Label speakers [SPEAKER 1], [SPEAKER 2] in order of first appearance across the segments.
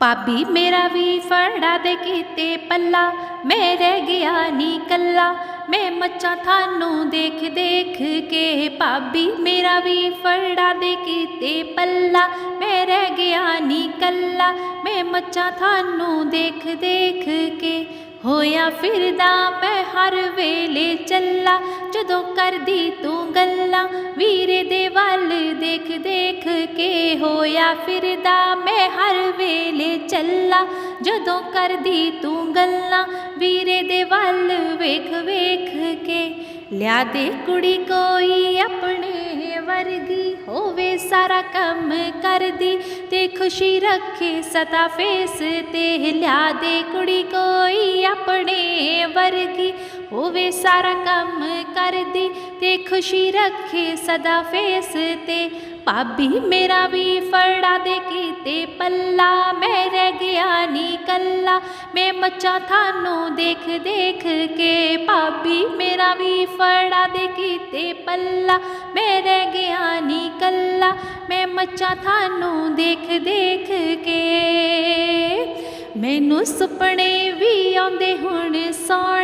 [SPEAKER 1] ਭਾਬੀ ਮੇਰਾ ਵੀ ਫੜਾ ਦੇ ਕੀਤੇ ਪੱਲਾ। ਮੈਂ ਰਹਿ ਗਿਆ ਨੀ ਕੱਲਾ। ਮੈਂ ਮੱਚਾ ਥਾਨੂੰ ਦੇਖ ਦੇਖ ਕੇ ਭਾਬੀ ਮੇਰਾ ਵੀ ਫੜਾ ਦੇ ਕੀਤੇ ਪੱਲਾ। ਮੈਂ ਰਹਿ ਗਿਆ ਨੀ ਕੱਲਾ। ਮੈਂ ਮੱਚਾਂ ਥਾਨੂੰ ਦੇਖ ਦੇਖ ਕੇ ਹੋਇਆ ਫਿਰਦਾ ਮੈਂ ਹਰ ਵੇਲੇ ਚੱਲਾ। ਜਦੋਂ ਕਰਦੀ ਤੂੰ ਗੱਲਾਂ ਵੀਰੇ ਦੇ ਵੱਲ ਦੇਖ ਦੇਖ ਕੇ ਹੋਇਆ ਫਿਰਦਾ ਮੈਂ ਹਰ ਚੱਲਾ, ਜਦੋਂ ਕਰਦੀ ਤੂੰ ਗੱਲਾਂ, ਵੀਰੇ ਦੇ ਵੱਲ ਵੇਖ ਵੇਖ ਕੇ। ਲਿਆ ਦੇ ਕੁੜੀ ਕੋਈ ਆਪਣੇ ਵਰਗੀ, ਹੋਵੇ ਸਾਰਾ ਕੰਮ ਕਰਦੀ ਤੇ ਖੁਸ਼ੀ ਰੱਖੇ ਸਦਾ ਫੇਸ ਤੇ। ਲਿਆ ਦੇ ਕੁੜੀ ਕੋਈ ਆਪਣੇ ਵਰਗੀ ਹੋਵੇ ਸਾਰਾ ਕੰਮ ਕਰਦੀ ਤੇ ਖੁਸ਼ੀ ਰੱਖੇ ਸਦਾ ਫੇਸ ਤੇ। ਭਾਬੀ ਮੇਰਾ ਵੀ ਫੜਾ ਦੇ ਕੀਤੇ ਪੱਲਾ, ਮੈਂ ਰਹਿ ਗਿਆ ਨੀ ਕੱਲਾ। ਮੈਂ ਮੱਚਾਂ ਥਾਨੂੰ ਦੇਖ ਦੇਖ ਕੇ, ਭਾਬੀ ਮੇਰਾ ਵੀ ਫੜਾ ਦੇ ਕੀਤੇ ਪੱਲਾ। ਮੈਂ ਰਹਿ ਗਿਆ ਨੀ ਕੱਲਾ, ਮੈਂ ਮੱਚਾਂ ਥਾਨੂੰ ਦੇਖ ਦੇਖ ਕੇ। ਮੈਨੂੰ ਸੁਪਨੇ ਵੀ ਆਉਂਦੇ ਹੁਣ ਸੋਹਣੇ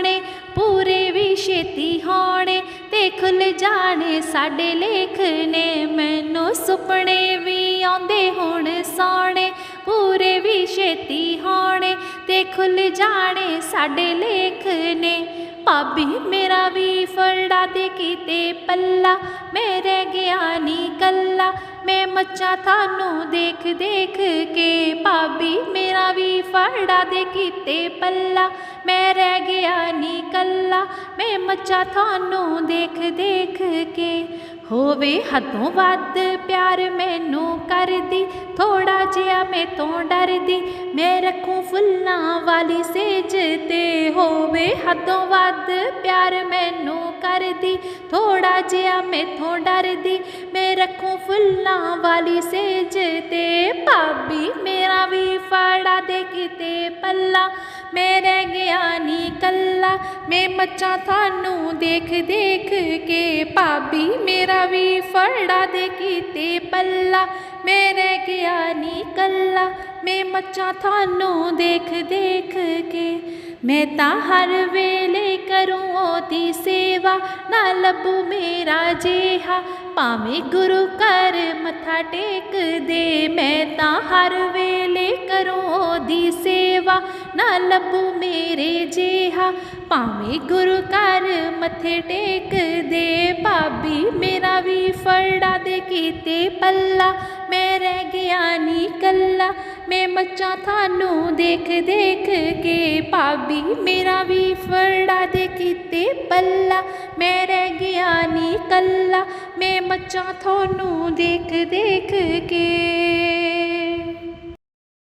[SPEAKER 1] ਛੇਤੀ ਹੋਣੇ ਤੇ ਖੁੱਲ ਜਾਣੇ ਸਾਡੇ ਲੇਖ ਨੇ। ਮੈਨੂੰ ਸੁਪਨੇ ਵੀ ਆਉਂਦੇ ਹੁਣ ਸੋਹਣੇ, ਪੂਰੇ ਵੀ ਛੇਤੀ ਹੋਣੇ। ਤੇ ਖੁੱਲ ਜਾਣੇ ਸਾਡੇ ਲੇਖ ਨੇ। ਭਾਬੀ ਮੇਰਾ ਵੀ ਫੜਾ ਦੇ ਕੀਤੇ ਪੱਲਾ, ਮੇਰੇ ਗਿਆਨੀ ਗਿਆ ਕੱਲਾ। ਮੈਂ ਮੱਚਾ ਤੁਹਾਨੂੰ ਦੇਖ ਦੇਖ ਕੇ ਭਾਬੀ ਮੇਰਾ ਵੀ ਫੜਾ ਦੇ ਕੀਤੇ ਪੱਲਾ। ਮੈਂ ਰਹਿ ਗਿਆ ਨੀ ਕੱਲਾ। ਮੈਂ ਮੱਚਾਂ ਥਾਨੂੰ ਦੇਖ ਦੇਖ ਕੇ। ਹੋਵੇ ਹੱਦੋਂ ਵੱਧ ਪਿਆਰ ਮੈਨੂੰ ਕਰਦੀ। ਥੋੜਾ ਜਿਹਾ ਮੈਂ ਤੋਂ ਡਰਦੀ। ਮੈਂ ਰੱਖੂ ਫੁੱਲਾਂ ਵਾਲੀ ਸੇਜ ਤੇ। ਹੋਵੇ ਹੱਦੋਂ ਵੱਧ ਪਿਆਰ ਮੈਨੂੰ ਕਰਦੀ। ਥੋੜਾ ਜਿਹਾ ਮੈਥੋਂ ਡਰਦੀ। ਮੈਂ ਰੱਖੂ ਫੁੱਲਾਂ ਵਾਲੀ ਸੇਜ ਤੇ। ਭਾਬੀ ਕਿਤੇ ਪੱਲਾ। ਮੈਂ ਰਹਿ ਗਿਆ ਨੀ ਕੱਲਾ। ਮੈਂ ਮੱਚਾਂ ਤੁਹਾਨੂੰ ਦੇਖ ਦੇਖ ਕੇ ਭਾਬੀ, ਮੇਰਾ ਵੀ ਫੜਾ ਦੇ ਕੀਤੇ ਪੱਲਾ। ਮੈਂ ਰਹਿ ਗਿਆ ਨੀ ਕੱਲਾ। ਮੈਂ ਮੱਚਾਂ ਤੁਹਾਨੂੰ ਦੇਖ ਦੇਖ ਕੇ। ਮੈਂ ਤਾਂ ਹਰ ਵੇਲੇ ਕਰੂੰ ਉਹਦੀ ਸੇਵਾ। ਨਾ ਲੱਭੂ ਮੇਰਾ ਜਿਹਾ। ਭਾਵੇਂ ਗੁਰੂ ਘਰ ਮੱਥਾ ਟੇਕ ਦੇ ਮੈਂ ਤਾਂ ਹਰ ਵੇ ਕਰੂੰ ਦੀ ਸੇਵਾ ਨਾ ਲੱਭੂ ਮੇਰੇ ਜਿਹਾ। ਭਾਵੇਂ ਗੁਰੂ ਘਰ ਮੱਥੇ ਟੇਕ ਦੇ, ਭਾਬੀ ਮੇਰਾ ਵੀ ਫੜਾ ਦੇ ਕੀਤੇ ਪੱਲਾ। ਮੈਂ ਰਹਿ ਗਿਆ ਨੀ ਕੱਲਾ, ਮੈਂ ਮੱਚਾਂ ਤੁਹਾਨੂੰ ਦੇਖ ਦੇਖ ਕੇ। ਭਾਬੀ ਮੇਰਾ ਵੀ ਫੜਾ ਦੇ ਕੀਤੇ ਪੱਲਾ। ਮੈਂ ਰਹਿ ਗਿਆ ਨੀ ਕੱਲਾ, ਮੈਂ ਮੱਚਾਂ ਤੁਹਾਨੂੰ ਦੇਖ ਦੇਖ ਕੇ।